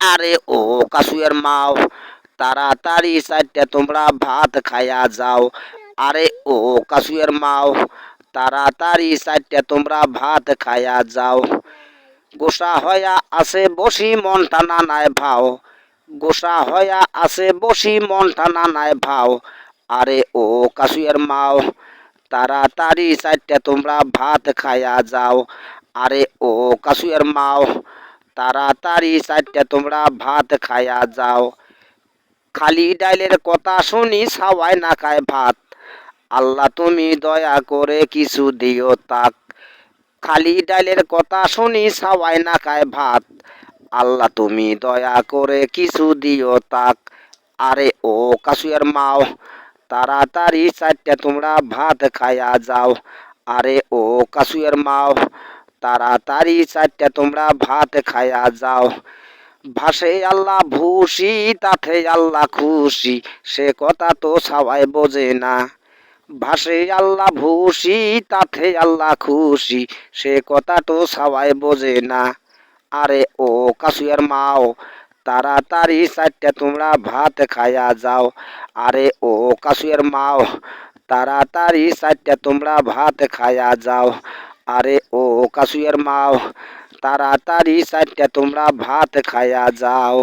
আরে ও কাসুয়ের মাও, তাড়াতাড়ি চারটে তোমরা ভাত খাইয়া যাও। আরে ও কাসুয়ের মাও, তাড়াতাড়ি চারটে তোমরা ভাত খাইয়া যাও। গোসা হয়া আছে বসি মন টানা নাই ভাও। গোসা হয়া আছে বসি মন টানা নাই ভাও। আরে ও কাসুয়ের মাও, তাড়াতাড়ি চারটে তোমরা ভাত খাইয়া যাও। আরে ও কাসুয়ের মাও তাড়াতাড়ি চারটে তোমরা ভাত খায়া যাও। খালি ডাইলের কথা শুনি সাওয়াই না খায় ভাত। আল্লাহ তুমি দয়া করে কিছু দিও তাক। খালি ডাইলের কথা শুনি সাওয়াই না খায় ভাত। আল্লাহ তুমি দয়া করে কিছু দিও তাক। আরে ও কাসুয়ের মাও, তাড়াতাড়ি চারটে তোমরা ভাত খায়া যাও। আরে ও কাসুয়ের মাও তাড়াতাড়ি চারটে তোমরা ভাত খাইয়া যাও। ভাসে আল্লাহ ভুসি তাতে আল্লাহ খুশি, সে কথা তো সবাই বোঝে না। ভাসে আল্লাহ ভুসি তাতে আল্লাহ খুশি, সে কথা তো সবাই বোঝে না। আরে ও কাসুয়ার মাও তাড়াতাড়ি চারটে তোমরা ভাত খাইয়া যাও। আরে ও কাসুয়ার মাও তাড়াতাড়ি চারটে তোমরা ভাত খাইয়া যাও। আরে ও কাসুয়ার মাও তাড়াতাড়ি চারটে তোমরা ভাত খাইয়া যাও